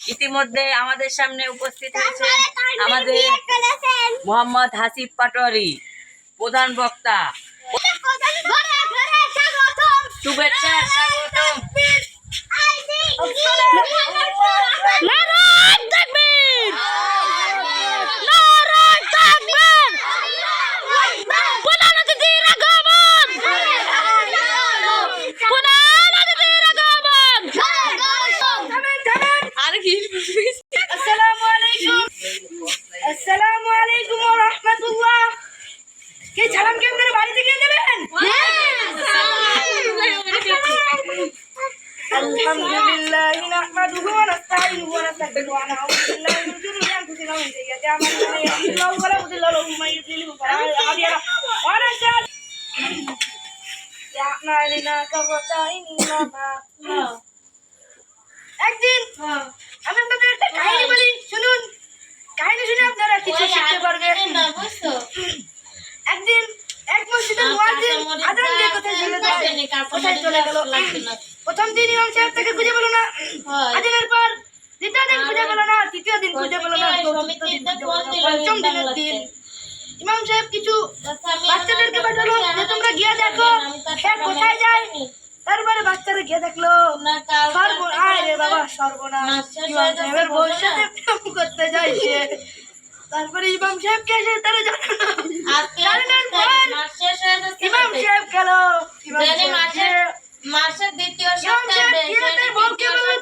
ইতিমধ্যে আমাদের সামনে উপস্থিত হয়েছে আমাদের মোহাম্মদ হাসিফ পাটোয়ারি প্রধান বক্তা। শুভেচ্ছা স্বাগতম নারায়ণ তাকবীর নারায়ণ তাকবীর পুনানতে দিন আগমন পুনানতে দিন আগমন আর কি আসসালামু আলাইকুম আসসালামু আলাইকুম ওয়া রাহমাতুল্লাহ কে সালাম কে আপনার বাড়ি থেকে দেবেন الحمد لله نحمده ونستعينه ونستغفره ونعوذ بالله من شرور انفسنا ومن سيئات اعمالنا من يهده الله فلا مضل له ومن يضلل فلا هادي له ونشهد بأعمالنا كفتائنا একদিন আমি আপনাদের একটা কাহিনী বলি শুনুন কাহিনী শুনে আপনারা কিছু শিখতে পারবেন একদিন এক মসজিদের মুয়াজ্জিন আযান দিয়ে কোথায় চলে যায় কোথায় চলে গেল? প্রথম দিন ইমাম সাহেব তাকে খুঁজে পেল না। আজানের পর দ্বিতীয় দিন খুঁজে পেল না তৃতীয় দিন খুঁজে পেল না চতুর্থ দিন পঞ্চম দিনের দিন। ইমাম সাহেব কিছু বাচ্চাদেরকে পাঠালো যে তোমরা গিয়ে দেখো সে কোথায় যায়? তারপরে বাচ্চারা গিয়ে দেখল সর্বনাশ রে বাবা সর্বনাশ। ইমাম সাহেবের বউর প্রেম করতে যায় সে। তারপরে ইমাম সাহেবকে এসে তারা জানালো। ইমাম সাহেব গেল। মাসের দ্বিতীয় সপ্তাহে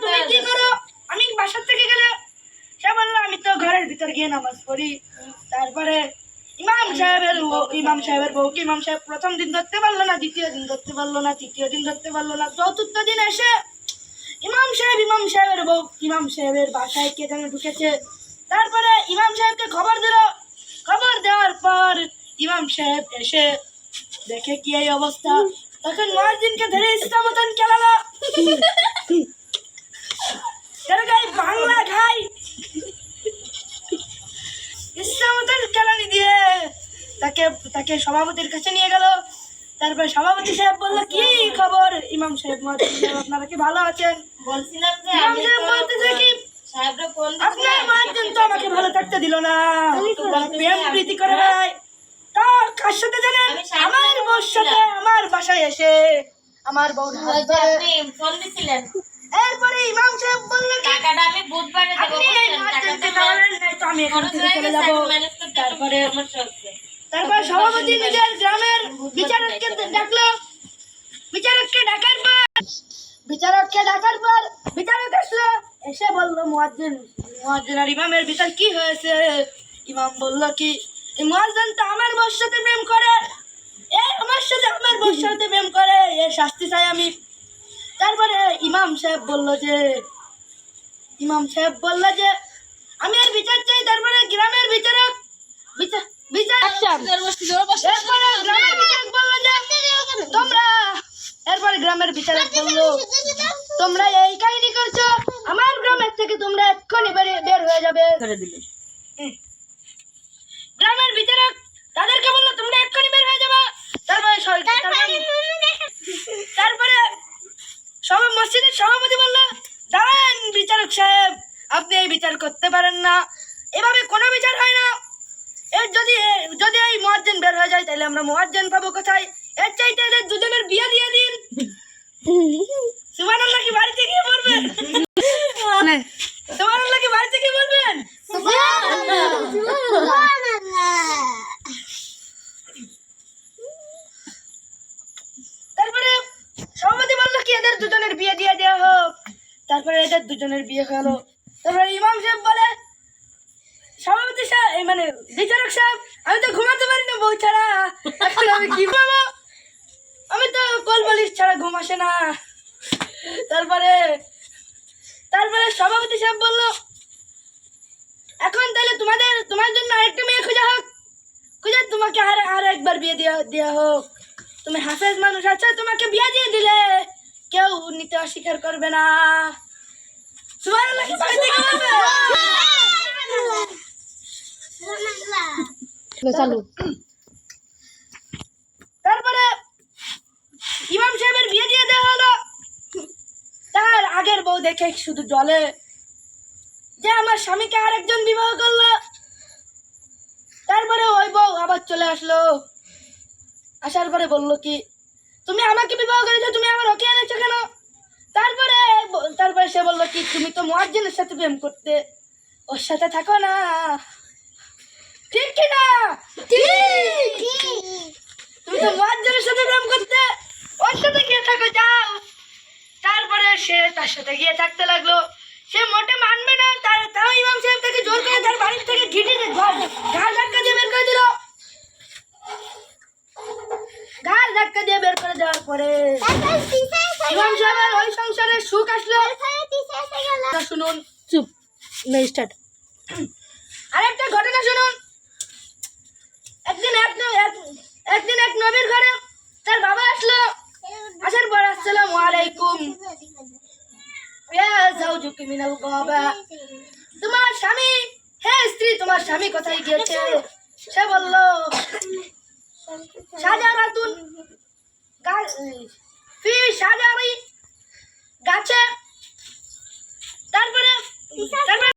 তুমি কি করো? আমি বাসার থেকে গেলে সে বলল আমি তো ঘরের ভিতর গিয়ে নামাজ পড়ি। তারপরে ইমাম সাহেবের ইমাম সাহেবের বউকে ইমাম সাহেব প্রথম দিন ধরতে পারল না দ্বিতীয় দিন ধরতে পারল না তৃতীয় দিন ধরতে পারল না চতুর্থ দিন এসে ইমাম সাহেব ইমাম সাহেবের বউ ইমাম সাহেবের বাসায় কে যেন ঢুকেছে। তারপরে ইমাম সাহেবকে খবর দিল। খবর দেওয়ার পর ইমাম সাহেব এসে দেখে কি এই অবস্থা। তখন মহাজিনকে ধরে ইসলামতন খেলালো তার গায়ে বাংলা খাই ইসলামতন খেলানি দিয়ে। তাকে তাকে সভাপতির কাছে নিয়ে গেল। তারপর সভাপতি সাহেব বলল কি খবর? ইমাম সাহেব আপনারা কি ভালো আছেন? বলছিলাম যে ইমাম সাহেব বলতেছে কি আপনার মহাজন তো আমাকে ভালো থাকতে দিল না। প্রেম প্রীতি করে তা কার সাথে জানেন? আমার বউর সাথে আমার বাসায় এসে আমার বউ ওই যে ফোন দিছিলেন। এরপরে ইমাম সাহেব বলল কি? টাকাটা আমি বুধবারে দেবো আপনি এই তো আমি এখান থেকে চলে যাব। তারপরে তারপর সভাপতি নিজের গ্রামের বিচারককে ডাকলো বিচারককে ডাকার পর বিচারককে ডাকার পর বিচারক আসলো। এসে বলল মুয়াজ্জিন মুয়াজ্জিন আর ইমামের ভিতর কি হয়েছে? ইমাম বলল কি এই তো আমার বউর সাথে প্রেম করে। এ আমার সাথে আমার বউর সাথে প্রেম করে এ শাস্তি চাই আমি। তারপরে ইমাম সাহেব বলল যে ইমাম সাহেব বলল যে আমি আর বিচার চাই তারপরে গ্রামের বিচারক বিচার বিচার এরপরে গ্রামের বিচারক বলল যে তোমরা এরপরে গ্রামের বিচারক বলল তোমরা এই কাহিনী করছ আমার গ্রামের থেকে তোমরা এক্ষুনি বের হয়ে যাবে। করে দিলে। গ্রামের বিচারক তাদেরকে বলল তোমরা এক্ষুনি বের হয়ে যাবে। তারপরে তারপরে- তারপরে সব মসজিদের সভাপতি বলল দাঁড়ান বিচারক সাহেব আপনি এই বিচার করতে পারেন না। এভাবে কোনো বিচার হয় না। এর যদি যদি এই মহাজ্জেন বের হয়ে যায় তাহলে আমরা মহাজ্জেন পাবো কোথায়? এর চাইতে এদের দুজনের বিয়ে দিয়ে দিন। সুমান আল্লাহ কি বাড়িতে গিয়ে বলবেন সুমান আল্লাহ কি বাড়িতে গিয়ে বলবেন তারপরে সভাপতি বলল কি এদের দুজনের বিয়ে দিয়ে দেওয়া হোক তারপরে এদের দুজনের বিয়ে হলো তারপরে ইমাম সাহেব বলে, সভাপতি সাহেব মানে বিচারক সাহেব, আমি তো ঘুমাতে পারি না বউ ছাড়া। এখন আমি কি করব আমি তো কোল বালিশ ছাড়া ঘুম আসে না। তারপরে তারপরে সভাপতি সাহেব বলল, এখন তাহলে তোমাদের, তোমার জন্য আরেকটা মেয়ে খোঁজা হোক। খুঁজে, তোমাকে আর আর একবার বিয়ে দেওয়া দেওয়া হোক। তুমি হাফেজ মানুষ আছো, তোমাকে বিয়ে দিয়ে দিলে। কেউ নিতে অস্বীকার করবে না। বলবে? তারপরে ইমাম সাহেবের বিয়ে দিয়ে দেওয়া হলো তার আগের বউ দেখে শুধু জলে যে আমার স্বামীকে আরেকজন বিবাহ করল তারপরে ওই বউ আবার চলে আসলো আসার পরে বলল কি তুমি আমাকে বিবাহ করেছ তুমি আমার ওকে এনেছো কেন তারপরে তারপরে বলল কি, তুমি তো মুয়াজ্জিনের সাথে প্রেম করতে। ওর সাথে থাকো না। ঠিক কি না? তুমি তো মুয়াজ্জিনের সাথে প্রেম করতে। ওর সাথে গিয়ে থাকো, যাও। তারপরে সে তার সাথে গিয়ে থাকতে লাগল। সে মোটে মানবে না, তার তাও ইমাম সাহেব তাকে জোর করে তার বাড়ির থেকে ঘিটে ঘাড় ধাক্কা দিয়ে বের করে দিল। ঘাড় ধাক্কা দিয়ে বের করে দেওয়ার পরে সাহেবের ওই সংসারে সুখ আসলো। শুনুন, চুপ স্টার্ট আরেকটা ঘটনা শুনুন। একদিন এক একদিন এক নবীর ঘরে তার বাবা আসলো। আসার পর আসসালামু আলাইকুম। তোমার স্বামী হ্যাঁ স্ত্রী, তোমার স্বামী কোথায় গিয়েছে? সে বলল সাজারাতুন গা- ফি সাজারি গাছে। তারপরে তারপরে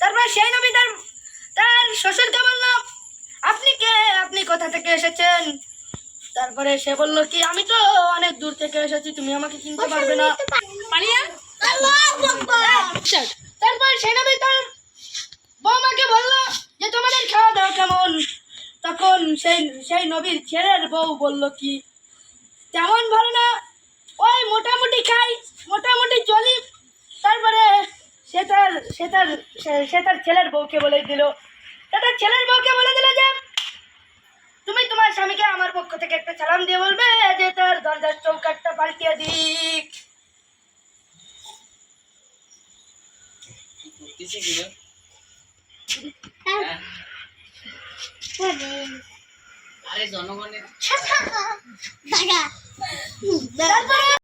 তারপরে সেই নবী তার তার শ্বশুরকে বলল আপনি কে? আপনি কোথা থেকে এসেছেন? তারপরে সে বলল কি আমি তো অনেক দূর থেকে এসেছি তুমি আমাকে চিনতে পারবে না। তারপর সে নবী তার বৌমাকে বলল যে তোমাদের খাওয়া দাওয়া কেমন? তখন সেই সেই নবীর ছেলের বউ বলল কি তেমন ভালো না ওই মোটামুটি খাই মোটামুটি চলি। তারপরে সে তার সে তার সে- তার ছেলের বউকে বলে দিল। তার ছেলের বউকে বলে দিল যে তুমি তোমার স্বামীকে আমার পক্ষ থেকে একটা সালাম দিয়ে বলবে যে তার দরজার চৌকাটটা পাল্টিয়ে দিক। কিছু? আরে জনগণের